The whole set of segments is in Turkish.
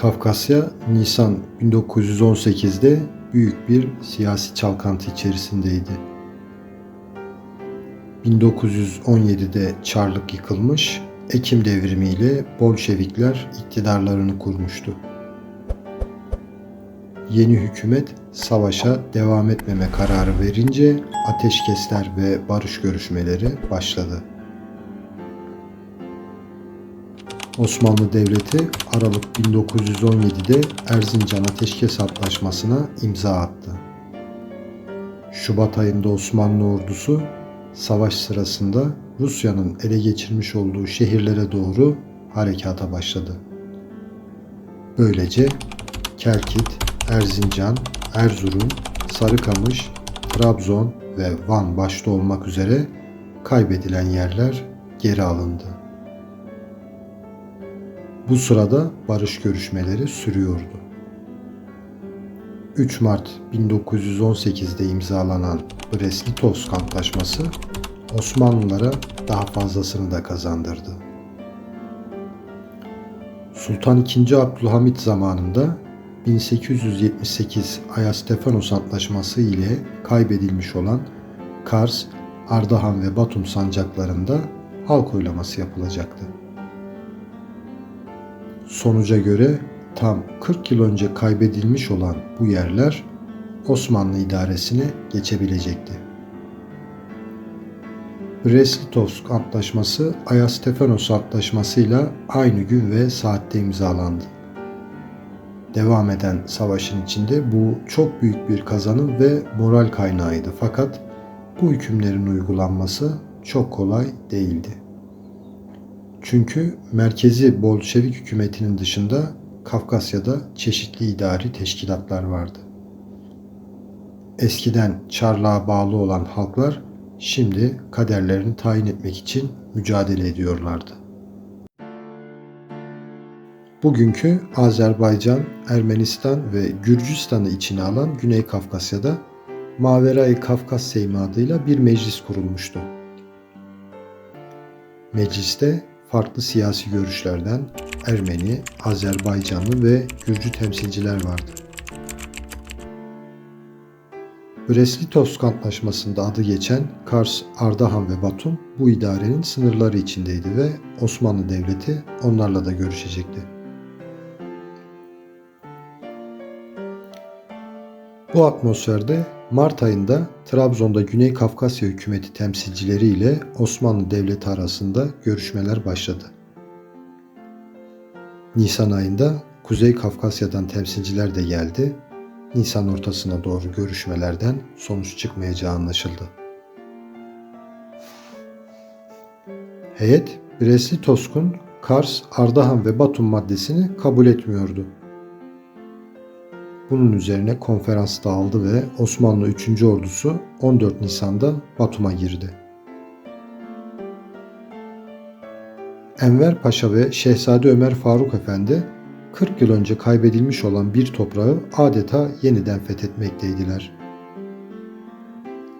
Kafkasya Nisan 1918'de büyük bir siyasi çalkantı içerisindeydi. 1917'de Çarlık yıkılmış, Ekim devrimiyle Bolşevikler iktidarlarını kurmuştu. Yeni hükümet savaşa devam etmeme kararı verince ateşkesler ve barış görüşmeleri başladı. Osmanlı Devleti Aralık 1917'de Erzincan Ateşkes Antlaşması'na imza attı. Şubat ayında Osmanlı ordusu savaş sırasında Rusya'nın ele geçirmiş olduğu şehirlere doğru harekata başladı. Böylece Kerkit, Erzincan, Erzurum, Sarıkamış, Trabzon ve Van başta olmak üzere kaybedilen yerler geri alındı. Bu sırada barış görüşmeleri sürüyordu. 3 Mart 1918'de imzalanan Brest-Litovsk Antlaşması Osmanlılara daha fazlasını da kazandırdı. Sultan II. Abdülhamit zamanında 1878 Ayastefanos Antlaşması ile kaybedilmiş olan Kars, Ardahan ve Batum sancaklarında halk oylaması yapılacaktı. Sonuca göre tam 40 yıl önce kaybedilmiş olan bu yerler Osmanlı idaresine geçebilecekti. Brest-Litovsk Antlaşması Ayastefanos Antlaşması ile aynı gün ve saatte imzalandı. Devam eden savaşın içinde bu çok büyük bir kazanım ve moral kaynağıydı fakat bu hükümlerin uygulanması çok kolay değildi. Çünkü merkezi Bolşevik hükümetinin dışında Kafkasya'da çeşitli idari teşkilatlar vardı. Eskiden Çarlığa bağlı olan halklar şimdi kaderlerini tayin etmek için mücadele ediyorlardı. Bugünkü Azerbaycan, Ermenistan ve Gürcistan'ı içine alan Güney Kafkasya'da Maverai Kafkas Seymi adıyla bir meclis kurulmuştu. Mecliste farklı siyasi görüşlerden Ermeni, Azerbaycanlı ve Gürcü temsilciler vardı. Brest-Litovsk Antlaşması'nda adı geçen Kars, Ardahan ve Batum bu idarenin sınırları içindeydi ve Osmanlı Devleti onlarla da görüşecekti. Bu atmosferde Mart ayında Trabzon'da Güney Kafkasya hükümeti temsilcileri ile Osmanlı Devleti arasında görüşmeler başladı. Nisan ayında Kuzey Kafkasya'dan temsilciler de geldi. Nisan ortasına doğru görüşmelerden sonuç çıkmayacağı anlaşıldı. Heyet Brest Toskun, Kars, Ardahan ve Batum maddesini kabul etmiyordu. Bunun üzerine konferans dağıldı ve Osmanlı 3. Ordusu 14 Nisan'da Batum'a girdi. Enver Paşa ve Şehzade Ömer Faruk Efendi 40 yıl önce kaybedilmiş olan bir toprağı adeta yeniden fethetmekteydiler.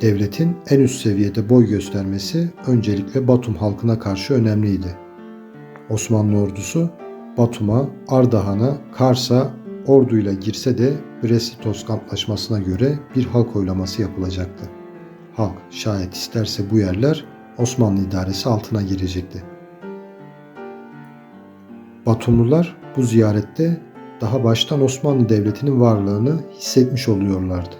Devletin en üst seviyede boy göstermesi öncelikle Batum halkına karşı önemliydi. Osmanlı ordusu Batum'a, Ardahan'a, Kars'a orduyla girse de Brest-Litovsk Antlaşması'na göre bir halk oylaması yapılacaktı. Halk şayet isterse bu yerler Osmanlı idaresi altına girecekti. Batumlular bu ziyarette daha baştan Osmanlı Devleti'nin varlığını hissetmiş oluyorlardı.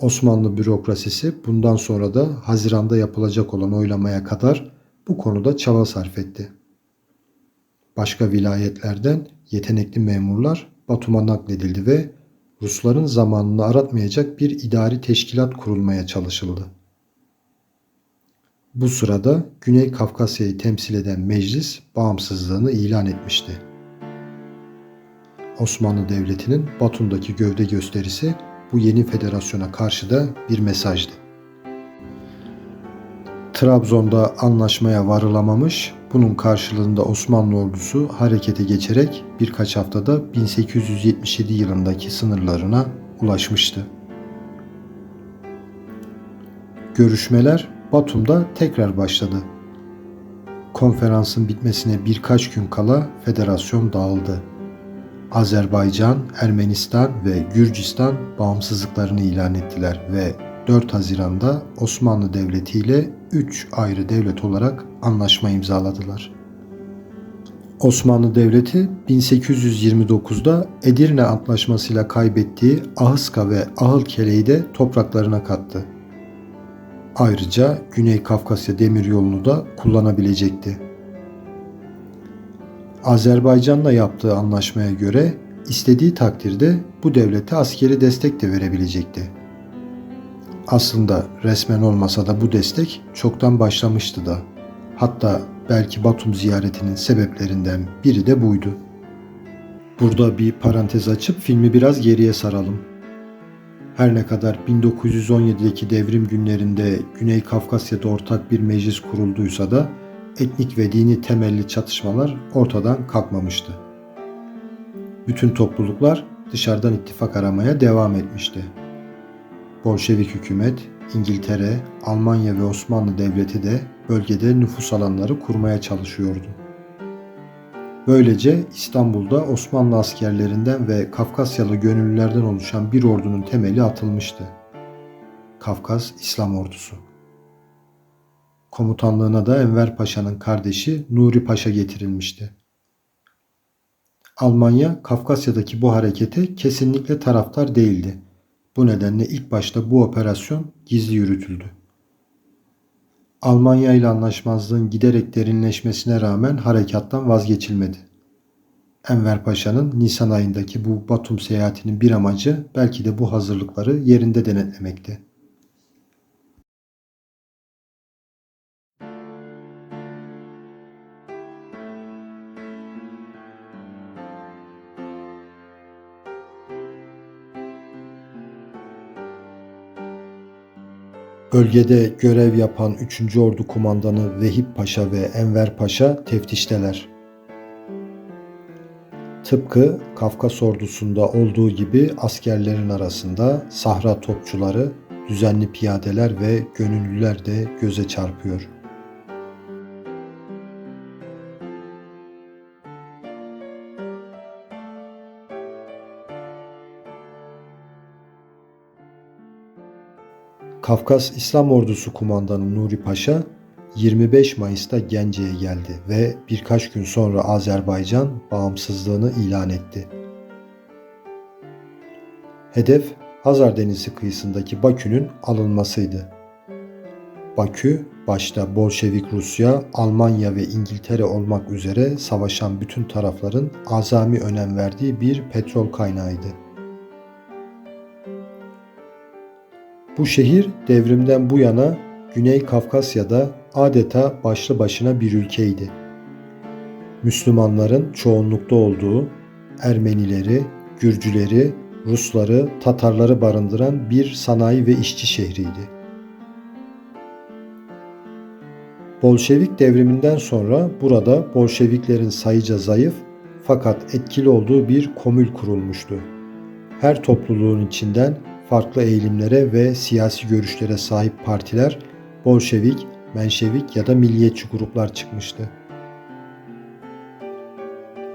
Osmanlı bürokrasisi bundan sonra da Haziran'da yapılacak olan oylamaya kadar bu konuda çaba sarf etti. Başka vilayetlerden yetenekli memurlar Batum'a nakledildi ve Rusların zamanını aratmayacak bir idari teşkilat kurulmaya çalışıldı. Bu sırada Güney Kafkasya'yı temsil eden meclis bağımsızlığını ilan etmişti. Osmanlı Devleti'nin Batum'daki gövde gösterisi bu yeni federasyona karşı da bir mesajdı. Trabzon'da anlaşmaya varılamamış, bunun karşılığında Osmanlı ordusu harekete geçerek birkaç haftada 1877 yılındaki sınırlarına ulaşmıştı. Görüşmeler Batum'da tekrar başladı. Konferansın bitmesine birkaç gün kala federasyon dağıldı. Azerbaycan, Ermenistan ve Gürcistan bağımsızlıklarını ilan ettiler ve 4 Haziran'da Osmanlı Devleti ile 3 ayrı devlet olarak anlaşma imzaladılar. Osmanlı Devleti 1829'da Edirne Antlaşması'yla kaybettiği Ahıska ve Ahılkele'yi de topraklarına kattı. Ayrıca Güney Kafkasya Demiryolu'nu da kullanabilecekti. Azerbaycan'la yaptığı anlaşmaya göre istediği takdirde bu devlete askeri destek de verebilecekti. Aslında resmen olmasa da bu destek çoktan başlamıştı da. Hatta belki Batum ziyaretinin sebeplerinden biri de buydu. Burada bir parantez açıp filmi biraz geriye saralım. Her ne kadar 1917'deki devrim günlerinde Güney Kafkasya'da ortak bir meclis kurulduysa da etnik ve dini temelli çatışmalar ortadan kalkmamıştı. Bütün topluluklar dışarıdan ittifak aramaya devam etmişti. Bolşevik hükümet, İngiltere, Almanya ve Osmanlı Devleti de bölgede nüfus alanları kurmaya çalışıyordu. Böylece İstanbul'da Osmanlı askerlerinden ve Kafkasyalı gönüllülerden oluşan bir ordunun temeli atılmıştı. Kafkas İslam Ordusu. Komutanlığına da Enver Paşa'nın kardeşi Nuri Paşa getirilmişti. Almanya Kafkasya'daki bu harekete kesinlikle taraftar değildi. Bu nedenle ilk başta bu operasyon gizli yürütüldü. Almanya ile anlaşmazlığın giderek derinleşmesine rağmen harekattan vazgeçilmedi. Enver Paşa'nın Nisan ayındaki bu Batum seyahatinin bir amacı belki de bu hazırlıkları yerinde denetlemekti. Bölgede görev yapan 3. Ordu Kumandanı Vehip Paşa ve Enver Paşa teftişteler. Tıpkı Kafkas ordusunda olduğu gibi askerlerin arasında sahra topçuları, düzenli piyadeler ve gönüllüler de göze çarpıyor.'' Kafkas İslam Ordusu Kumandanı Nuri Paşa 25 Mayıs'ta Gence'ye geldi ve birkaç gün sonra Azerbaycan bağımsızlığını ilan etti. Hedef Hazar Denizi kıyısındaki Bakü'nün alınmasıydı. Bakü, başta Bolşevik Rusya, Almanya ve İngiltere olmak üzere savaşan bütün tarafların azami önem verdiği bir petrol kaynağıydı. Bu şehir devrimden bu yana Güney Kafkasya'da adeta başlı başına bir ülkeydi. Müslümanların çoğunlukta olduğu, Ermenileri, Gürcüleri, Rusları, Tatarları barındıran bir sanayi ve işçi şehriydi. Bolşevik devriminden sonra burada Bolşeviklerin sayıca zayıf fakat etkili olduğu bir komül kurulmuştu. Her topluluğun içinden farklı eğilimlere ve siyasi görüşlere sahip partiler Bolşevik, Menşevik ya da milliyetçi gruplar çıkmıştı.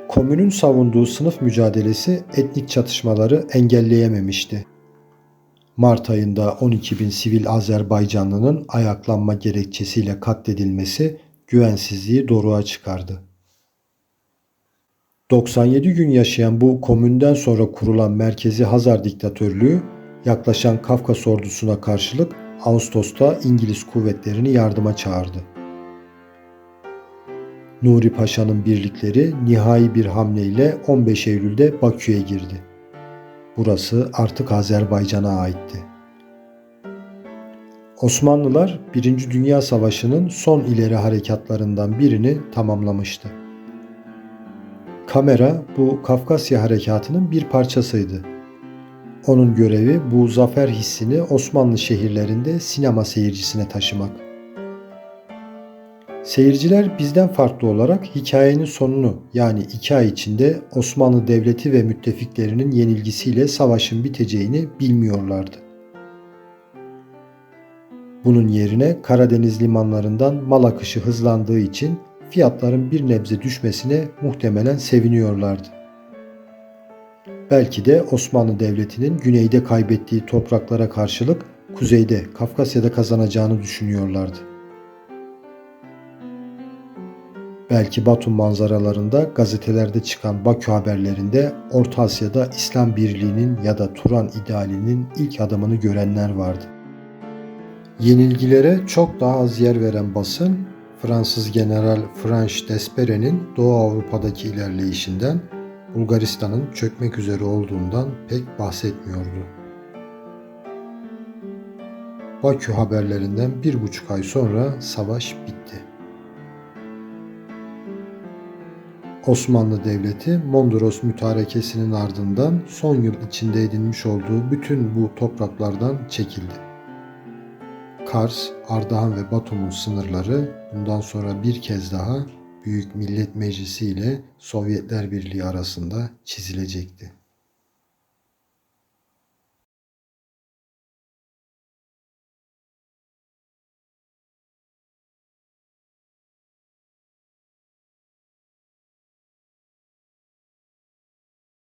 Komünün savunduğu sınıf mücadelesi etnik çatışmaları engelleyememişti. Mart ayında 12 bin sivil Azerbaycanlının ayaklanma gerekçesiyle katledilmesi güvensizliği doruğa çıkardı. 97 gün yaşayan bu komünden sonra kurulan merkezi Hazar diktatörlüğü yaklaşan Kafkas ordusuna karşılık Ağustos'ta İngiliz kuvvetlerini yardıma çağırdı. Nuri Paşa'nın birlikleri nihai bir hamleyle 15 Eylül'de Bakü'ye girdi. Burası artık Azerbaycan'a aitti. Osmanlılar 1. Dünya Savaşı'nın son ileri harekatlarından birini tamamlamıştı. Kamera bu Kafkasya harekatının bir parçasıydı. Onun görevi bu zafer hissini Osmanlı şehirlerinde sinema seyircisine taşımak. Seyirciler bizden farklı olarak hikayenin sonunu yani iki ay içinde Osmanlı Devleti ve müttefiklerinin yenilgisiyle savaşın biteceğini bilmiyorlardı. Bunun yerine Karadeniz limanlarından mal akışı hızlandığı için fiyatların bir nebze düşmesine muhtemelen seviniyorlardı. Belki de Osmanlı Devleti'nin güneyde kaybettiği topraklara karşılık kuzeyde Kafkasya'da kazanacağını düşünüyorlardı. Belki Batum manzaralarında gazetelerde çıkan Bakü haberlerinde Orta Asya'da İslam Birliği'nin ya da Turan idealinin ilk adımını görenler vardı. Yenilgilere çok daha az yer veren basın, Fransız General Franche d'Espere'nin Doğu Avrupa'daki ilerleyişinden, Bulgaristan'ın çökmek üzere olduğundan pek bahsetmiyordu. Bakü haberlerinden bir buçuk ay sonra savaş bitti. Osmanlı Devleti Mondros mütarekesinin ardından son yıl içinde edinmiş olduğu bütün bu topraklardan çekildi. Kars, Ardahan ve Batum'un sınırları bundan sonra bir kez daha Büyük Millet Meclisi ile Sovyetler Birliği arasında çizilecekti.